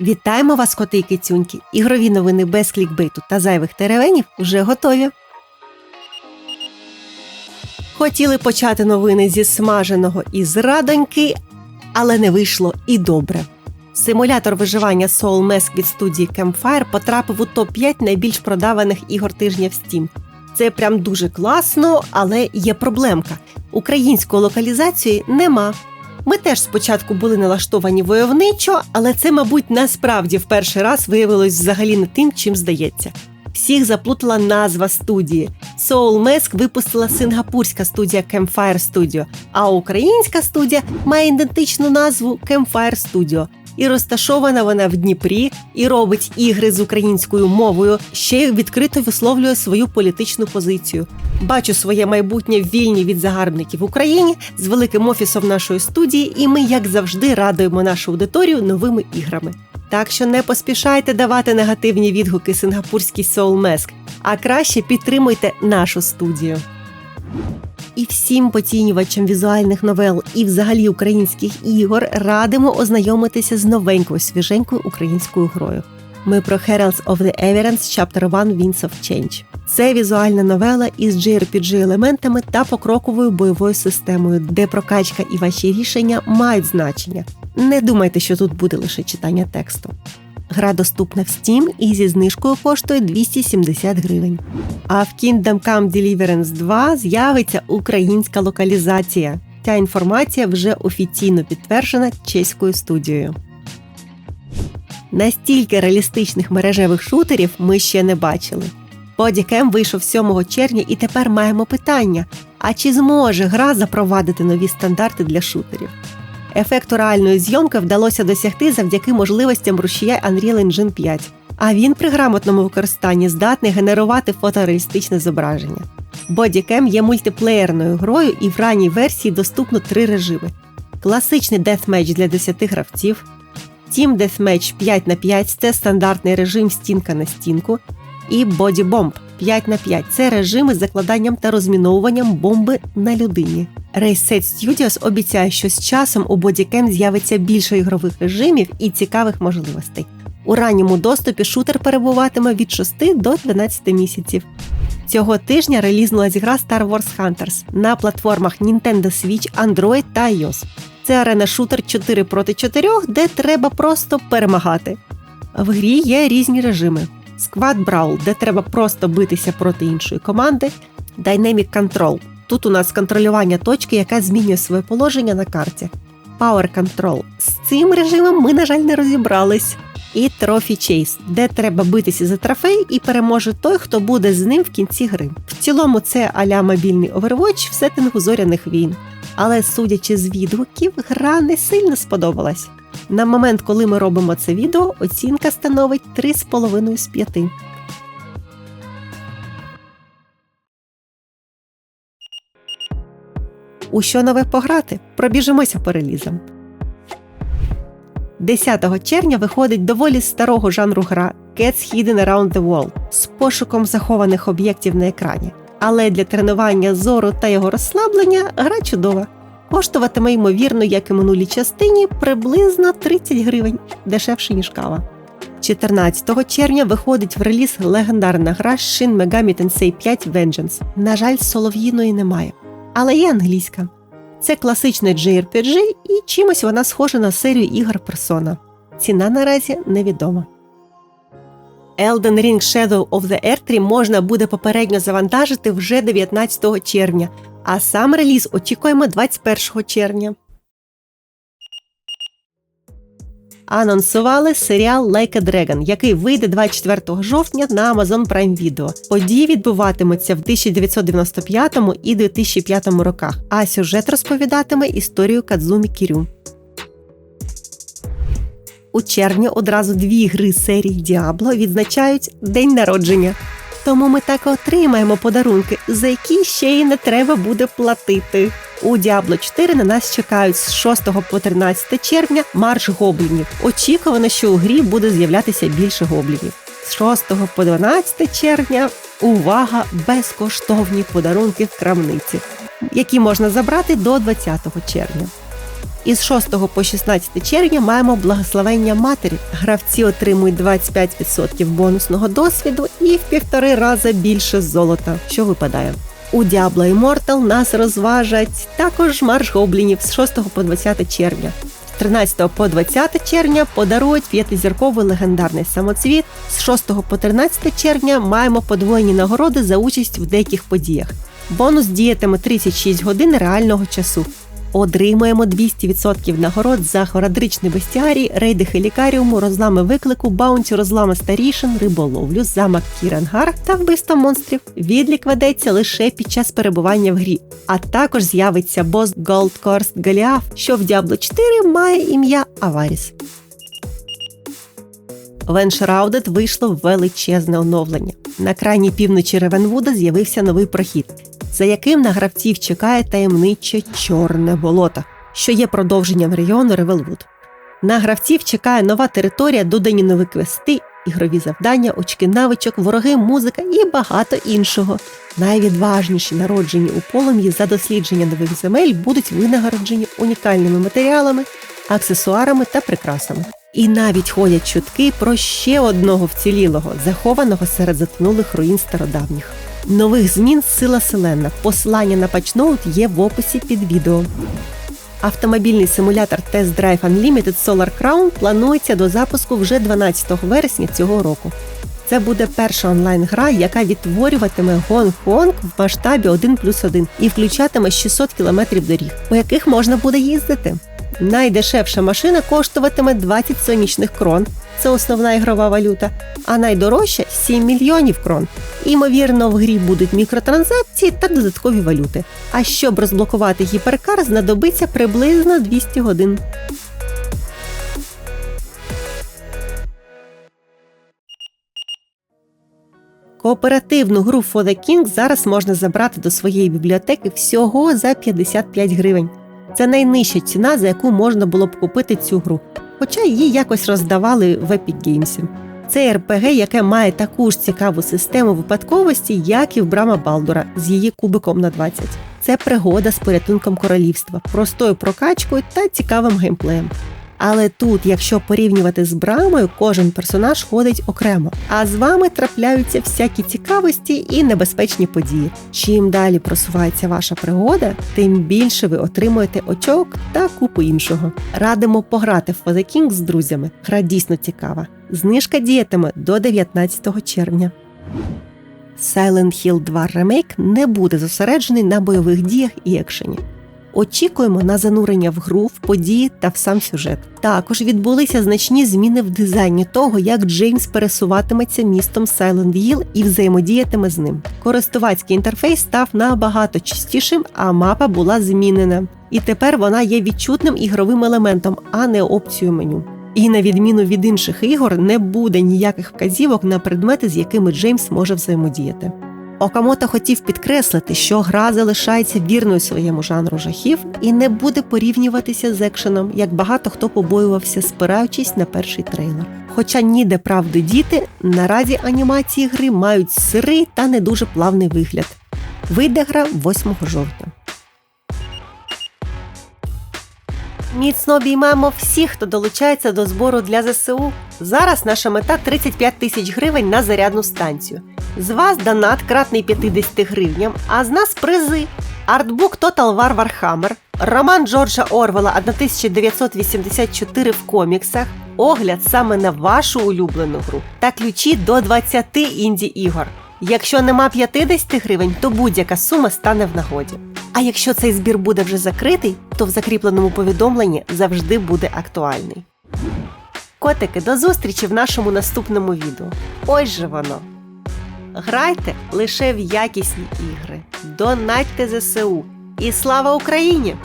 Вітаємо вас, коти і кицюньки! Ігрові новини без клікбейту та зайвих теревенів вже готові. Хотіли почати новини зі смаженого і з радоньки, але не вийшло і добре. Симулятор виживання Soul Mask від студії Campfire потрапив у топ-5 найбільш продаваних ігор тижня в Steam. Це прям дуже класно, але є проблемка. Української локалізації нема. Ми теж спочатку були налаштовані войовничо, але це, мабуть, насправді в перший раз виявилось взагалі не тим, чим здається. Всіх заплутала назва студії. Soul Mask випустила сингапурська студія Campfire Studio, а українська студія має ідентичну назву Campfire Studio. І розташована вона в Дніпрі, і робить ігри з українською мовою, ще й відкрито висловлює свою політичну позицію. Бачу своє майбутнє вільні від загарбників в Україні з великим офісом нашої студії, і ми, як завжди, радуємо нашу аудиторію новими іграми. Так що не поспішайте давати негативні відгуки сингапурській Soul а краще підтримуйте нашу студію. І всім поцінювачам візуальних новел і взагалі українських ігор радимо ознайомитися з новенькою свіженькою українською грою. Ми про Heralds of the Everence Chapter 1 Winds of Change. Це візуальна новела із JRPG елементами та покроковою бойовою системою, де прокачка і ваші рішення мають значення. Не думайте, що тут буде лише читання тексту. Гра доступна в Steam і зі знижкою коштує 270 гривень. А в Kingdom Come Deliverance 2 з'явиться українська локалізація. Ця інформація вже офіційно підтверджена чеською студією. Настільки реалістичних мережевих шутерів ми ще не бачили. Bodycam вийшов 7 червня і тепер маємо питання: а чи зможе гра запровадити нові стандарти для шутерів? Ефекту реальної зйомки вдалося досягти завдяки можливостям рушія Unreal Engine 5, а він при грамотному використанні здатний генерувати фотореалістичне зображення. Bodycam є мультиплеєрною грою і в ранній версії доступно три режими: класичний Deathmatch для 10 гравців, Team Deathmatch 5 на 5 це стандартний режим стінка на стінку, і Bomb 5 на 5 це режими з закладанням та розміновуванням бомби на людині. Set Studios обіцяє, що з часом у Bodycam з'явиться більше ігрових режимів і цікавих можливостей. У ранньому доступі шутер перебуватиме від 6 до 12 місяців. Цього тижня релізнулась гра Star Wars Hunters на платформах Nintendo Switch, Android та iOS. Це арена шутер 4 проти 4, де треба просто перемагати. В грі є різні режими: Squad Brawl, де треба просто битися проти іншої команди, Dynamic Control. Тут у нас контролювання точки, яка змінює своє положення на карті. Power Control. З цим режимом ми, на жаль, не розібрались. І Trophy Chase, де треба битися за трофей і переможе той, хто буде з ним в кінці гри. В цілому, це аля мобільний Overwatch в сеттингу зоряних війн. Але судячи з відгуків, гра не сильно сподобалась. На момент, коли ми робимо це відео, оцінка становить 3,5 з 5. У що нове пограти? Пробіжимося по релізам. 10 червня виходить доволі старого жанру гра Cats Hidden Around the World з пошуком захованих об'єктів на екрані. Але для тренування зору та його розслаблення гра чудова. Коштуватиме, ймовірно, як і минулій частині, приблизно 30 гривень, дешевше, ніж кава. 14 червня виходить в реліз легендарна гра Shin Megami Tensei 5 Vengeance. На жаль, солов'їної немає. Але є англійська. Це класичний JRPG і чимось вона схожа на серію ігор Persona. Ціна наразі невідома. Elden Ring Shadow of the Erdtree можна буде попередньо завантажити вже 19 червня, а сам реліз очікуємо 21 червня. Анонсували серіал Like a Dragon, який вийде 24 жовтня на Amazon Prime Video. Події відбуватимуться в 1995 і 2005 роках, а сюжет розповідатиме історію Кадзумі Кірю. У червні одразу дві гри серії Діабло відзначають день народження. Тому ми так отримаємо подарунки, за які ще й не треба буде платити. У Diablo 4 на нас чекають з 6 по 13 червня марш гоблінів. Очікувано, що у грі буде з'являтися більше гоблінів. З 6 по 12 червня увага! Безкоштовні подарунки в крамниці, які можна забрати до 20 червня. Із 6 по 16 червня маємо благословення матері. Гравці отримують 25% бонусного досвіду і в півтори рази більше золота, що випадає. У Diablo Immortal нас розважать також марш гоблінів з 6 по 20 червня. З 13 по 20 червня подарують п'ятизірковий легендарний самоцвіт. З 6 по 13 червня маємо подвоєні нагороди за участь в деяких подіях. Бонус діятиме 36 годин реального часу. Отримуємо 200% нагород за хорадричний бестіарій, рейди хелікаріуму, розлами виклику, баунті, розлами старішин, риболовлю, замок Кірангар та вбивство монстрів. Відлік ведеться лише під час перебування в грі. А також з'явиться бос Gold Coast Голіаф, що в Diablo 4 має ім'я Аваріс. В Enshrouded вийшло величезне оновлення. На крайній півночі Ревенвуда з'явився новий прохід, за яким на гравців чекає таємниче чорне болото, що є продовженням регіону Ревелвуд. На гравців чекає нова територія, додані нові квести, ігрові завдання, очки навичок, вороги, музика і багато іншого. Найвідважніші народжені у полум'ї за дослідження нових земель будуть винагороджені унікальними матеріалами, аксесуарами та прикрасами. І навіть ходять чутки про ще одного вцілілого, захованого серед затонулих руїн стародавніх. Нових змін сила селена. Посилання на патчноут є в описі під відео. Автомобільний симулятор Test Drive Unlimited Solar Crown планується до запуску вже 12 вересня цього року. Це буде перша онлайн-гра, яка відтворюватиме Гонг-Конг в масштабі 1 плюс 1 і включатиме 600 км доріг, по яких можна буде їздити. Найдешевша машина коштуватиме 20 сонячних крон, це основна ігрова валюта, а найдорожча 7 мільйонів крон. Імовірно, в грі будуть мікротранзакції та додаткові валюти. А щоб розблокувати гіперкар, знадобиться приблизно 200 годин. Кооперативну гру For the King зараз можна забрати до своєї бібліотеки всього за 55 гривень. Це найнижча ціна, за яку можна було б купити цю гру, хоча її якось роздавали в Epic Games. Це РПГ, яке має таку ж цікаву систему випадковості, як і в Брама Балдура з її кубиком на 20. Це пригода з порятунком королівства, простою прокачкою та цікавим геймплеєм. Але тут, якщо порівнювати з брамою, кожен персонаж ходить окремо, а з вами трапляються всякі цікавості і небезпечні події. Чим далі просувається ваша пригода, тим більше ви отримуєте очок та купу іншого. Радимо пограти в For the King з друзями. Гра дійсно цікава. Знижка діятиме до 19 червня. Silent Hill 2 Remake не буде зосереджений на бойових діях і екшені. Очікуємо на занурення в гру, в події та в сам сюжет. Також відбулися значні зміни в дизайні того, як Джеймс пересуватиметься містом Silent Hill і взаємодіятиме з ним. Користувацький інтерфейс став набагато чистішим, а мапа була змінена. І тепер вона є відчутним ігровим елементом, а не опцією меню. І на відміну від інших ігор, не буде ніяких вказівок на предмети, з якими Джеймс може взаємодіяти. Окамото хотів підкреслити, що гра залишається вірною своєму жанру жахів і не буде порівнюватися з екшеном, як багато хто побоювався, спираючись на перший трейлер. Хоча ніде правди діти, наразі анімації гри мають сирий та не дуже плавний вигляд. Вийде гра 8 жовтня. Міцно обіймаємо всіх, хто долучається до збору для ЗСУ. Зараз наша мета 35 тисяч гривень на зарядну станцію. З вас донат кратний 50 гривням, а з нас призи. Артбук Total War Warhammer, роман Джорджа Орвела 1984 в коміксах, огляд саме на вашу улюблену гру та ключі до 20 інді ігор. Якщо нема 50 гривень, то будь-яка сума стане в нагоді. А якщо цей збір буде вже закритий, то в закріпленому повідомленні завжди буде актуальний. Котики, до зустрічі в нашому наступному відео. Ось же воно. Грайте лише в якісні ігри, донатьте ЗСУ. І слава Україні!